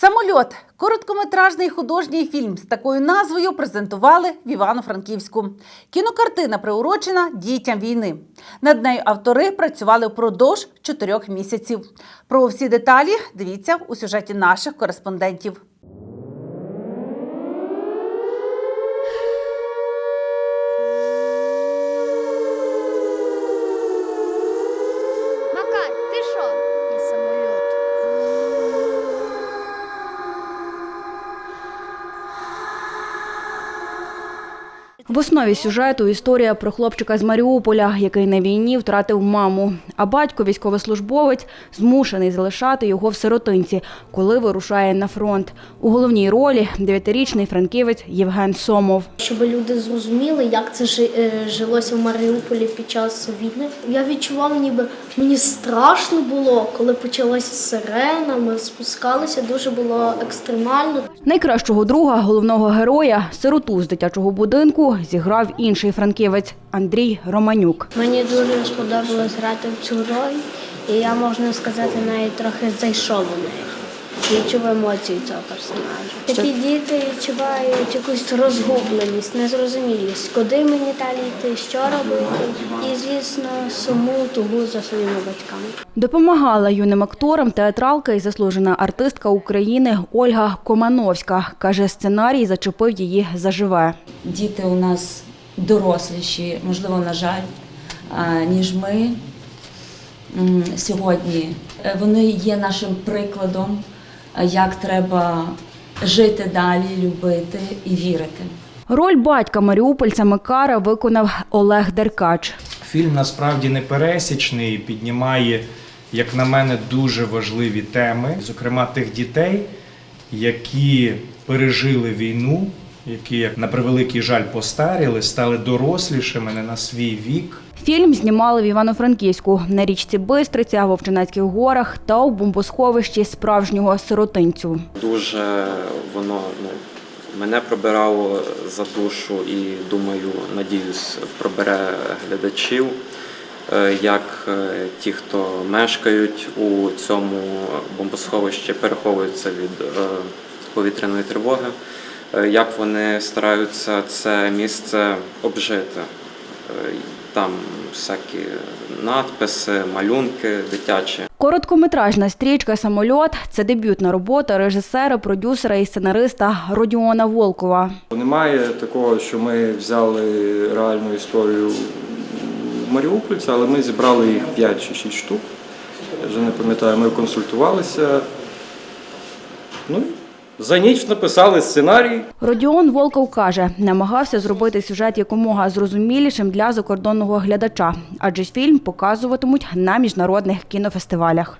Самольот короткометражний художній фільм з такою назвою презентували в Івано-Франківську. Кінокартина приурочена дітям війни. Над нею автори працювали впродовж чотирьох місяців. Про всі деталі дивіться у сюжеті наших кореспондентів. В основі сюжету історія про хлопчика з Маріуполя, який на війні втратив маму. А батько, військовослужбовець, змушений залишати його в сиротинці, коли вирушає на фронт. У головній ролі дев'ятирічний франківець Євген Сомов. щоб люди зрозуміли, як це е, жилося в Маріуполі під час війни. Я відчував, ніби мені страшно було, коли почалася сирена. Ми спускалися, дуже було екстремально. Найкращого друга головного героя, сироту з дитячого будинку, зіграв інший франківець Андрій Романюк. Мені дуже сподобалось грати в цю роль, і я можна сказати, навіть трохи зайшов у неї. Відчув емоції цього персонажа. Такі діти відчувають якусь розгубленість, незрозумілість, куди мені далі йти, що робити, і звісно, суму тугу за своїми батьками. Допомагала юним акторам театралка і заслужена артистка України Ольга Комановська. Каже, сценарій зачепив її заживе. діти у нас доросліші, можливо, на жаль, ніж ми сьогодні. Е, Вони є нашим прикладом, як треба жити далі, любити і вірити. Роль батька маріупольця Макара виконав Олег Деркач. Фільм насправді не пересічний піднімає, як на мене, дуже важливі теми, зокрема тих дітей, які пережили війну, які, на превеликий жаль, постаріли, стали дорослішими не на свій вік. Фільм знімали в Івано-Франківську на річці Бистриця, Вовчинецьких горах та у бомбосховищі справжнього сиротинцю. Дуже воно ну, мене пробирало за душу і думаю, надіюсь, пробере глядачів, е, як е, ті, хто мешкають у цьому бомбосховищі, переховуються від е, повітряної тривоги, як вони стараються це місце обжити. Там всякі надписи, малюнки дитячі. Короткометражна стрічка Самольот це дебютна робота режисера, продюсера і сценариста Родіона Волкова. Немає такого, що ми взяли реальну історію маріупольця, але ми зібрали їх 5 чи 6 штук. Я вже не пам'ятаю, ми консультувалися. Ну, за ніч написали сценарій. Родіон Волков каже, намагався зробити сюжет якомога зрозумілішим для закордонного глядача, адже фільм показуватимуть на міжнародних кінофестивалях.